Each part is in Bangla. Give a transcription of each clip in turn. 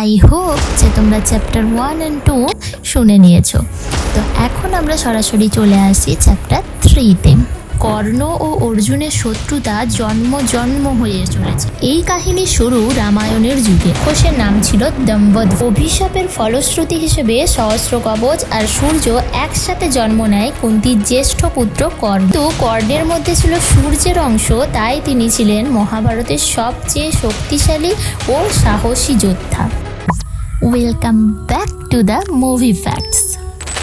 আই হোপ যে তোমরা চ্যাপ্টার ওয়ান অ্যান্ড টু শুনে নিয়েছো। তো এখন আমরা সরাসরি চলে আসি চ্যাপ্টার থ্রিতে। কর্ণ ও অর্জুনের শত্রুতা জন্ম জন্ম হয়ে চলেছে। এই কাহিনী শুরু রামায়ণের যুগে। কোষের নাম ছিল দম্বদ। অভিশাপের ফলশ্রুতি হিসেবে সহস্র কবচ আর সূর্য একসাথে জন্ম নেয় কুন্তির জ্যেষ্ঠ পুত্র কর্ণ। তো কর্ণের মধ্যে ছিল সূর্যের অংশ, তাই তিনি ছিলেন মহাভারতের সবচেয়ে শক্তিশালী ও সাহসী যোদ্ধা। Welcome back to the movie facts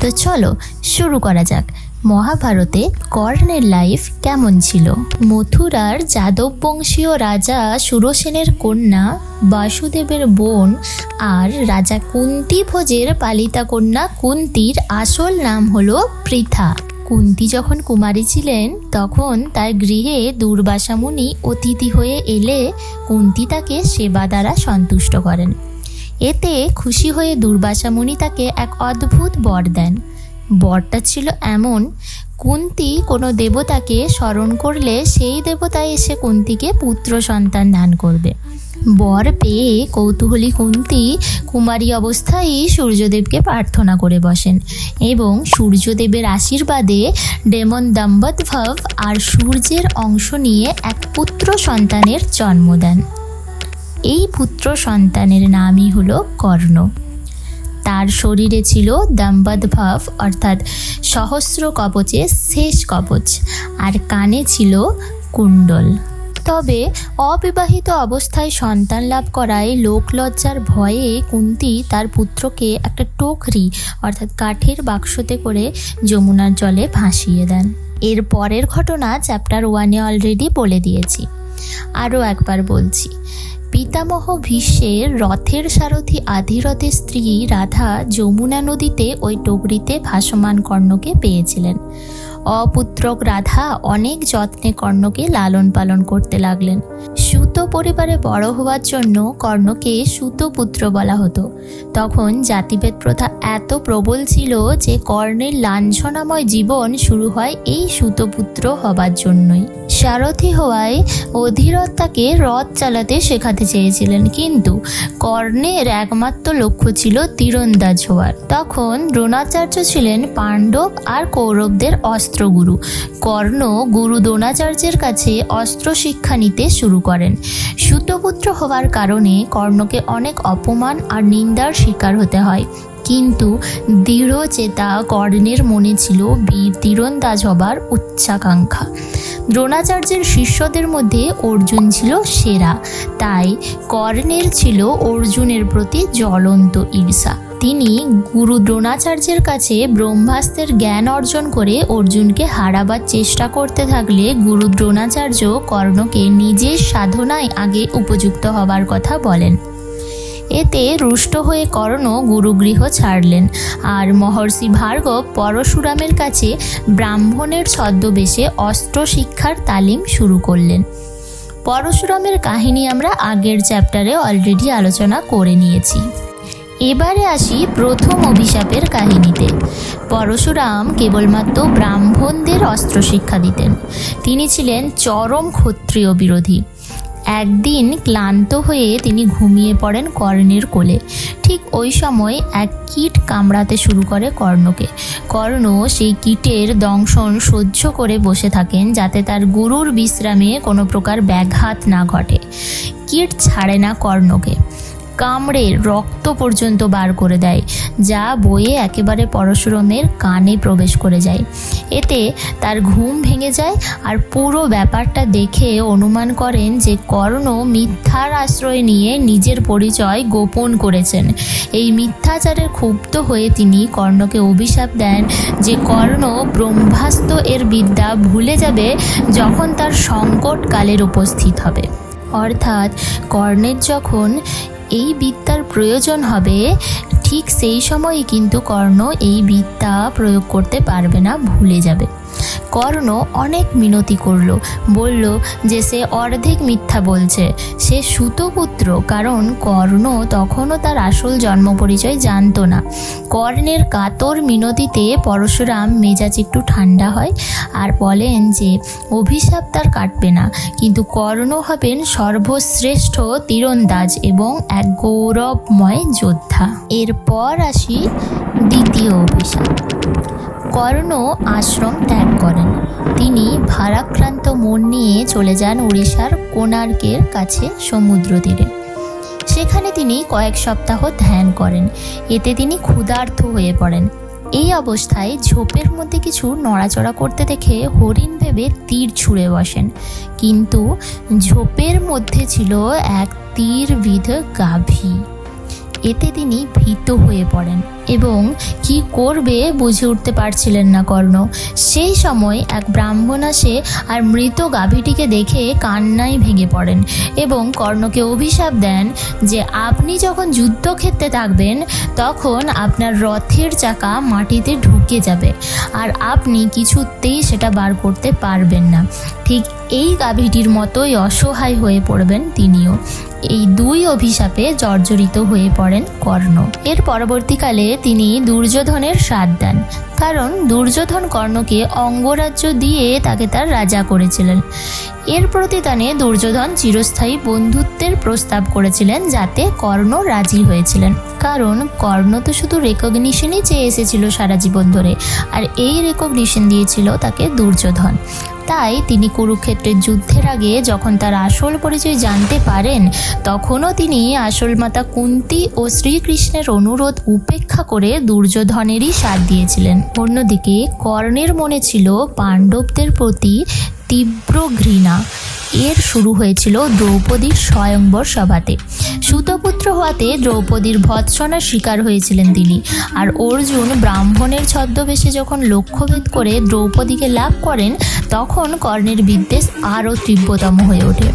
তো চলো, শুরু করা যাক। মহাভারতে কর্ণের লাইফ কেমন ছিল? মথুরার যাদব বংশীয় রাজা সুরসেনের কন্যা, বাসুদেবের বোন আর রাজা কুন্তি ভোজের পালিতা কন্যা কুন্তির আসল নাম হলো পৃথা। কুন্তি যখন কুমারী ছিলেন, তখন তার গৃহে দুর্বাসা মুনি অতিথি হয়ে এলে কুন্তি তাকে সেবা দ্বারা সন্তুষ্ট করেন। এতে খুশি হয়ে দুর্বাসা মুনি তাকে এক অদ্ভুত বর দেন। বরটা ছিল এমন, কুন্তি কোনো দেবতাকে স্মরণ করলে সেই দেবতা এসে কুন্তিকে পুত্র সন্তান দান করবে। বর পেয়ে কৌতূহলী কুন্তি কুমারী অবস্থায় সূর্যদেবকে প্রার্থনা করে বসেন এবং সূর্যদেবের আশীর্বাদে ডেমন দম্বৎভব আর সূর্যের অংশ নিয়ে এক পুত্র সন্তানের জন্ম দেন। এই পুত্র সন্তানের নামই হলো কর্ণ। তার শরীরে ছিল দাম্বাদ ভাব, অর্থাৎ সহস্র কবচে শেষ কবচ, আর কানে ছিল কুণ্ডল। তবে অবিবাহিত অবস্থায় সন্তান লাভ করায় লোকলজ্জার ভয়ে কুন্তি তার পুত্রকে একটা টোকরি, অর্থাৎ কাঠের বাক্সতে করে যমুনার জলে ভাসিয়ে দেন। এর পরের ঘটনা চ্যাপ্টার ওয়ানে অলরেডি বলে দিয়েছি। আরও একবার বলছি। পিতামহ ভীষ্মের রথের সারথি আধিরথের স্ত্রী রাধা যমুনা নদীতে ওই টগরিতে ভাসমান কর্ণকে পেয়েছিলেন। অপুত্রক রাধা অনেক যত্নে কর্ণকে লালন পালন করতে লাগলেন। পরিবারে বড় হওয়ার জন্য কর্ণকে সুতপুত্র বলা হতো। তখন জাতিভেদ প্রথা এত প্রবল ছিল যে কর্ণের লাঞ্ছনাময় জীবন শুরু হয় এই সুতপুত্র হবার জন্যই। সারথি হওয়ায় অধীরথ তাকে রথ চালাতে শেখাতে চেয়েছিলেন, কিন্তু কর্ণের একমাত্র লক্ষ্য ছিল তীরন্দাজ হওয়ার। তখন দ্রোণাচার্য ছিলেন পাণ্ডব আর কৌরবদের অস্ত্রগুরু। কর্ণ গুরু দ্রোণাচার্যের কাছে অস্ত্র শিক্ষা নিতে শুরু করেন। সুতপুত্র হওয়ার কারণে কর্ণকে অনেক অপমান আর নিন্দার শিকার হতে হয়। কিন্তু দৃঢ় চেতা কর্ণের মনে ছিল বীর তীরন্দাজ হবার উচ্চাকাঙ্ক্ষা। দ্রোণাচার্যের শিষ্যদের মধ্যে অর্জুন ছিল সেরা, তাই কর্ণের ছিল অর্জুনের প্রতি জ্বলন্ত ঈর্ষা। তিনি গুরু দ্রোণাচার্যের কাছে ব্রহ্মাস্ত্রের জ্ঞান অর্জন করে অর্জুনকে হারাবার চেষ্টা করতে থাকলে গুরু দ্রোণাচার্য কর্ণকে নিজের সাধনায় আগে উপযুক্ত হবার কথা বলেন। এতে রুষ্ট হয়ে কর্ণ গুরুগৃহ ছাড়লেন আর মহর্ষি ভার্গব পরশুরামের কাছে ব্রাহ্মণের ছদ্মবেশে অস্ত্র শিক্ষার তালিম শুরু করলেন। পরশুরামের কাহিনী আমরা আগের চ্যাপ্টারে অলরেডি আলোচনা করে নিয়েছি। এবারে আসি প্রথম অভিশাপের কাহিনীতে। পরশুরাম কেবলমাত্র ব্রাহ্মণদের অস্ত্র শিক্ষা দিতেন। তিনি ছিলেন চরম ক্ষত্রিয় বিরোধী। একদিন ক্লান্ত হয়ে তিনি ঘুমিয়ে পড়েন কর্ণের কোলে। ঠিক ওই সময় এক কীট কামড়াতে শুরু করে কর্ণকে। কর্ণ সেই কীটের দংশন সহ্য করে বসে থাকেন যাতে তার গুরুর বিশ্রামে কোনো প্রকার ব্যাঘাত না ঘটে। কীট ছাড়ে না কর্ণকে। কামড়ে রক্ত পর্যন্ত বার করে দেয়, যা বয়ে একেবারে পরশুরামের কানে প্রবেশ করে যায়। এতে তার ঘুম ভেঙে যায় আর পুরো ব্যাপারটা দেখে অনুমান করেন যে কর্ণ মিথ্যার আশ্রয় নিয়ে নিজের পরিচয় গোপন করেছেন। এই মিথ্যাচারের ক্ষুব্ধ হয়ে তিনি কর্ণকে অভিশাপ দেন যে কর্ণ ব্রহ্মাস্ত্র এর বিদ্যা ভুলে যাবে যখন তার সংকটকালের উপস্থিত হবে। অর্থাৎ কর্ণের যখন এই বিদ্যার প্রয়োজন হবে, ঠিক সেই সময়ই কিন্তু কর্ণ এই বিদ্যা প্রয়োগ করতে পারবে না, ভুলে যাবে। কর্ণ অনেক মিনতি করল, বলল যে সে অর্ধেক মিথ্যা বলছে। সে সুতপুত্র, কারণ কর্ণ তখনও তার আসল জন্ম পরিচয় জানতো না। কর্ণের কাতর মিনতিতে পরশুরাম মেজাজ একটু ঠান্ডা হয় আর বলেন যে, অভিশাপ তার কাটবে না। কিন্তু কর্ণ হবেন সর্বশ্রেষ্ঠ তীরন্দাজ এবং এক গৌরবময় যোদ্ধা। এরপর আসি দ্বিতীয় অভিশাপ। কর্ণ আশ্রম ত্যাগ করেন। তিনি ভারাক্রান্ত মন নিয়ে চলে যান উড়িষ্যার কোণার্কের কাছে সমুদ্র তীরে। সেখানে তিনি কয়েক সপ্তাহ ধ্যান করেন। এতে তিনি ক্ষুধার্ত হয়ে পড়েন। এই অবস্থায় ঝোপের মধ্যে কিছু নড়াচড়া করতে দেখে হরিণ ভেবে তীর ছুঁড়ে বসেন। কিন্তু ঝোপের মধ্যে ছিল এক তীরবিধ গাভী। এতে তিনি ভীত হয়ে পড়েন। এবং কি করবে বুঝে উঠতে পারছিলেন না কর্ণ। সেই সময় এক ব্রাহ্মণ আসে আর মৃত গাভীটিকে দেখে কান্নায় ভেঙে পড়েন এবং কর্ণকে অভিশাপ দেন যে আপনি যখন যুদ্ধক্ষেত্রে থাকবেন, তখন আপনার রথের চাকা মাটিতে ঢুকে যাবে আর আপনি কিছুতেই সেটা বার করতে পারবেন না। ঠিক এই গাভীটির মতোই অসহায় হয়ে পড়বেন তিনিও। এই দুই অভিশাপে জর্জরিত হয়ে পড়েন কর্ণ। এর পরবর্তীকালে তিনি দুর্যোধনের সাথ দেন। কারণ দুর্যোধন কর্ণকে অঙ্গরাজ্য দিয়ে তাকে তার রাজা করেছিলেন। এর প্রতিদানে দুর্যোধন চিরস্থায়ী বন্ধুত্বের প্রস্তাব করেছিলেন যাতে কর্ণ রাজি হয়েছিলেন। কারণ কর্ণ তো শুধু রেকগনিশনই চেয়ে এসেছিল সারা জীবন ধরে, আর এই রেকগনিশন দিয়েছিল তাকে দুর্যোধন। তাই তিনি কুরুক্ষেত্রের যুদ্ধের আগে যখন তার আসল পরিচয় জানতে পারেন, তখনও তিনি আসল মাতা কুন্তি ও শ্রীকৃষ্ণের অনুরোধ উপেক্ষা করে দুর্যোধনেরই সাথ দিয়েছিলেন। অন্যদিকে কর্ণের মনে ছিল পাণ্ডবদের প্রতি তীব্র ঘৃণা। এর শুরু হয়েছিল দ্রৌপদীর স্বয়ংবর সভাতে। সুতপুত্র হওয়াতে দ্রৌপদীর ভৎসনার শিকার হয়েছিলেন তিনি। আর অর্জুন ব্রাহ্মণের ছদ্মবেশে যখন লক্ষ্যভেদ করে দ্রৌপদীকে লাভ করেন, তখন কর্ণের বিদ্বেষ আরও তীব্রতম হয়ে ওঠে।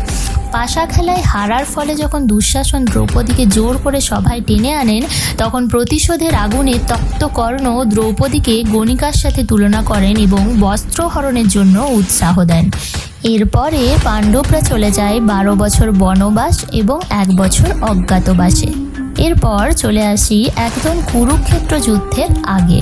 পাশা খেলায় হারার ফলে যখন দুঃশাসন দ্রৌপদীকে জোর করে সভায় টেনে আনেন, তখন প্রতিশোধের আগুনে তপ্ত কর্ণ দ্রৌপদীকে গণিকার সাথে তুলনা করেন এবং বস্ত্রহরণের জন্য উৎসাহ দেন। এরপরে পাণ্ডবরা চলে যায় বারো বছর বনবাস এবং এক বছর অজ্ঞাতবাসে। এরপর চলে আসি একদম কুরুক্ষেত্র যুদ্ধের আগে।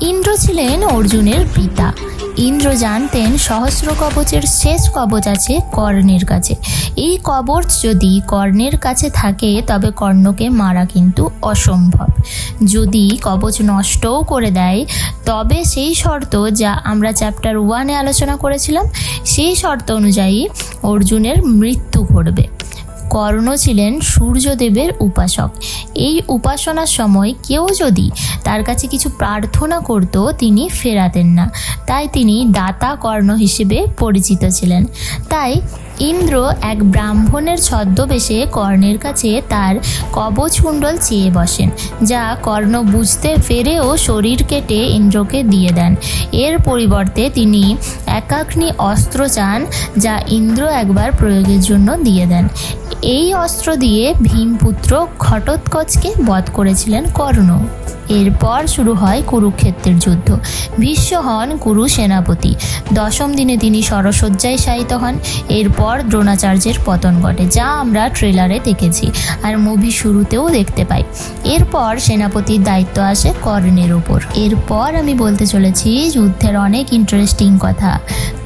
ইন্দ্র ছিলেন অর্জুনের পিতা। ইন্দ্র জানতেন সহস্র কবচের শেষ কবচ আছে কর্ণের কাছে। এই কবচ যদি কর্ণের কাছে থাকে, তবে কর্ণকে মারা কিন্তু অসম্ভব। যদি কবচ নষ্টও করে দেয়, তবে সেই শর্ত যা আমরা চ্যাপ্টার ওয়ানে আলোচনা করেছিলাম, সেই শর্ত অনুযায়ী অর্জুনের মৃত্যু ঘটবে। কর্ণ ছিলেন সূর্যদেবের উপাসক। এই উপাসনার সময় কেউ যদি তার কাছে কিছু প্রার্থনা করত, তিনি ফেরাতেন না। তাই তিনি দাতা কর্ণ হিসেবে পরিচিত ছিলেন। তাই ইন্দ্র এক ব্রাহ্মণের ছদ্মবেশে কর্ণের কাছে তার কবচকুণ্ডল চেয়ে বসেন, যা কর্ণ বুঝতে পেরেও শরীর কেটে ইন্দ্রকে দিয়ে দেন। এর পরিবর্তে তিনি একাগ্নি অস্ত্র চান, যা ইন্দ্র একবার প্রয়োগের জন্য দিয়ে দেন। এই অস্ত্র দিয়ে ভীমপুত্র ঘটোৎকচকে বধ করেছিলেন কর্ণ। এরপর শুরু হয় কুরুক্ষেত্রের যুদ্ধ। ভীষ্ম হন কুরু সেনাপতি। দশম দিনে তিনি সরসজ্জায় শায়িত হন। এরপর দ্রোণাচার্যের পতন ঘটে, যা আমরা ট্রেলারে দেখেছি আর মুভি শুরুতেও দেখতে পাই। এরপর সেনাপতির দায়িত্ব আসে কর্ণের ওপর এরপর আমি বলতে চলেছি, যুদ্ধের অনেক ইন্টারেস্টিং কথা।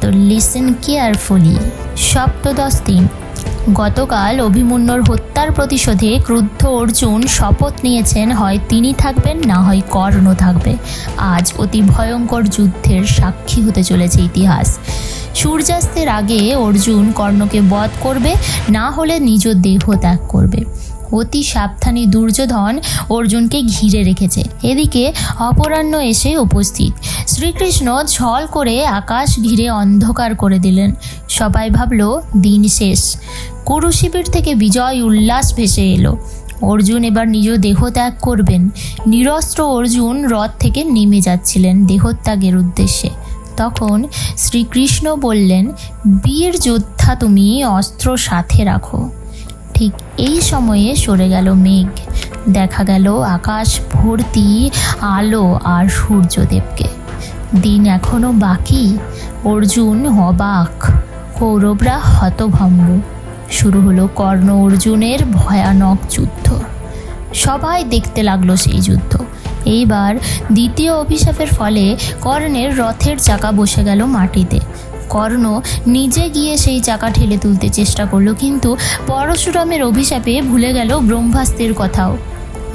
তো লিসেন কেয়ারফুলি সপ্তদশ দিন। গতকাল অভিমন্যুর হত্যার প্রতিশোধে ক্রুদ্ধ অর্জুন শপথ নিয়েছেন, হয় তিনি থাকবেন, না হয় কর্ণ থাকবে। আজ অতি ভয়ঙ্কর যুদ্ধের সাক্ষী হতে চলেছে ইতিহাস। সূর্যাস্তের আগে অর্জুন কর্ণকে বধ করবে, না হলে নিজ দেহ ত্যাগ করবে। অতি সাবধানী দুর্যোধন অর্জুনকে ঘিরে রেখেছে। এদিকে অপরাহ্ন এসে উপস্থিত। শ্রীকৃষ্ণ ঝল করে আকাশ ঘিরে অন্ধকার করে দিলেন। সবাই ভাবল, দিন শেষ। কুরু শিবির থেকে বিজয় উল্লাস ভেসে এলো। অর্জুন এবার নিজ দেহ ত্যাগ করবেন। নিরস্ত্র অর্জুন রথ থেকে নেমে যাচ্ছিলেন দেহত্যাগের উদ্দেশ্যে। তখন শ্রীকৃষ্ণ বললেন, বীর যোদ্ধা তুমি অস্ত্র সাথে রাখো। ঠিক এই সময়ে সরে গেল মেঘ। দেখা গেল আকাশ ভর্তি আলো আর সূর্যদেবকে। দিন এখনও বাকি। অর্জুন অবাক কৌরবরা হতভম্ব। শুরু হলো কর্ণ অর্জুনের ভয়ানক যুদ্ধ। সবাই দেখতে লাগল সেই যুদ্ধ। এইবার দ্বিতীয় অভিশাপের ফলে কর্ণের রথের চাকা বসে গেল মাটিতে। কর্ণ নিজে গিয়ে সেই চাকা ঠেলে তুলতে চেষ্টা করল, কিন্তু পরশুরামের অভিশাপে ভুলে গেল ব্রহ্মাস্ত্রের কথাও।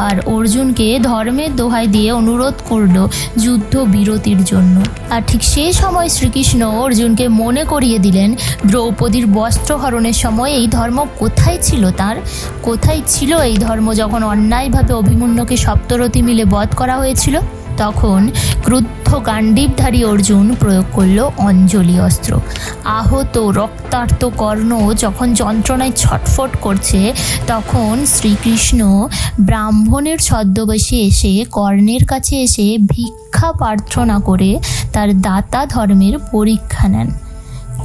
আর অর্জুনকে ধর্মের দোহাই দিয়ে অনুরোধ করল যুদ্ধ বিরতির জন্য। আর ঠিক সেই সময় শ্রীকৃষ্ণ অর্জুনকে মনে করিয়ে দিলেন, দ্রৌপদীর বস্ত্রহরণের সময় এই ধর্ম কোথায় ছিল তার? কোথায় ছিল এই ধর্ম যখন অন্যায়ভাবে অভিমন্যকে সপ্তরথী মিলে বধ করা হয়েছিল? তখন ক্রুদ্ধ গান্ডীবধারী অর্জুন প্রয়োগ করল অঞ্জলি অস্ত্র। আহত রক্তার্ত কর্ণ যখন যন্ত্রণায় ছটফট করছে, তখন শ্রীকৃষ্ণ ব্রাহ্মণের ছদ্মবেশে এসে কর্ণের কাছে এসে ভিক্ষা প্রার্থনা করে তার দাতা ধর্মের পরীক্ষা নেন।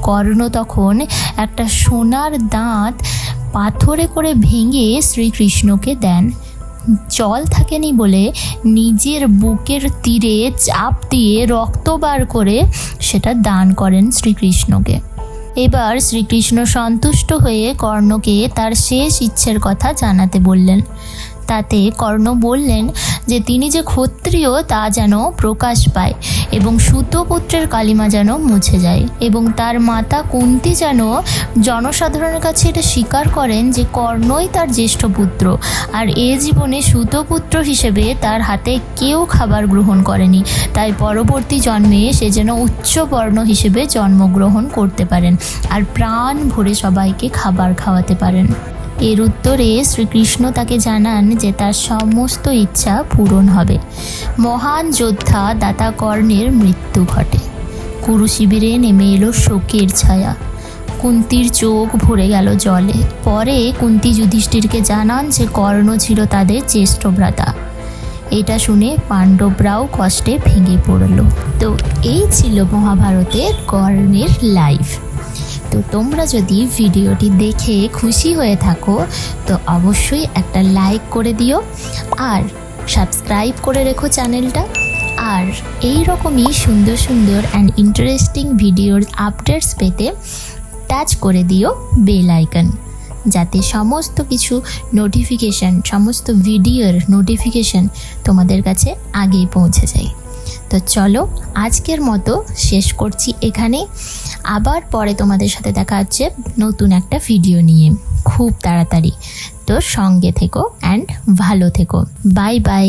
কর্ণ তখন একটা সোনার দাঁত পাথরে করে ভেঙে শ্রীকৃষ্ণকে দেন। জল থাকেনি বলে নিজের বুকের তীরে চাপ দিয়ে রক্ত বার করে সেটা দান করেন শ্রীকৃষ্ণকে। এবার শ্রীকৃষ্ণ সন্তুষ্ট হয়ে কর্ণকে তার শেষ ইচ্ছের কথা জানাতে বললেন। তাতে কর্ণ বললেন যে তিনি যে ক্ষত্রিয় তা যেন প্রকাশ পায় এবং সুতপুত্রের কালিমা যেন মুছে যায় এবং তার মাতা কুন্তি যেন জনসাধারণের কাছে এটা স্বীকার করেন যে কর্ণই তার জ্যেষ্ঠ পুত্র। আর এ জীবনে সুতপুত্র হিসেবে তার হাতে কেউ খাবার গ্রহণ করেনি। তাই পরবর্তী জন্মে সে যেন উচ্চ বর্ণ হিসেবে জন্মগ্রহণ করতে পারেন। আর প্রাণ ভরে সবাইকে খাবার খাওয়াতে পারেন। এর উত্তরে শ্রীকৃষ্ণ তাকে জানান যে তার সমস্ত ইচ্ছা পূরণ হবে। মহান যোদ্ধা দাতা কর্ণের মৃত্যু ঘটে। কুরু শিবিরে নেমে এলো শোকের ছায়া। কুন্তির চোখ ভরে গেল জলে। পরে কুন্তি যুধিষ্ঠিরকে জানান যে কর্ণ ছিল তাদের জ্যেষ্ঠ ভ্রাতা। এটা শুনে পাণ্ডবরাও কষ্টে ভেঙে পড়ল। তো এই ছিল মহাভারতের কর্ণের লাইফ তো তোমরা যদি ভিডিওটি দেখে খুশি হয়ে থাকো, তো অবশ্যই একটা লাইক করে দিও আর সাবস্ক্রাইব করে রেখো চ্যানেলটা। আর এই রকমই সুন্দর সুন্দর অ্যান্ড ইন্টারেস্টিং ভিডিওর আপডেটস পেতে টাচ করে দিও বেল আইকন যাতে সমস্ত কিছু নোটিফিকেশান সমস্ত ভিডিওর নোটিফিকেশান তোমাদের কাছে আগেই পৌঁছে যায়। তো চলো আজকের মতো শেষ করছি এখানে। আবার পরে তোমাদের সাথে দেখা হচ্ছে নতুন একটা ভিডিও নিয়ে। খুব তাড়াতাড়ি। তো সঙ্গে থেকো অ্যান্ড ভালো থেকো। Bye bye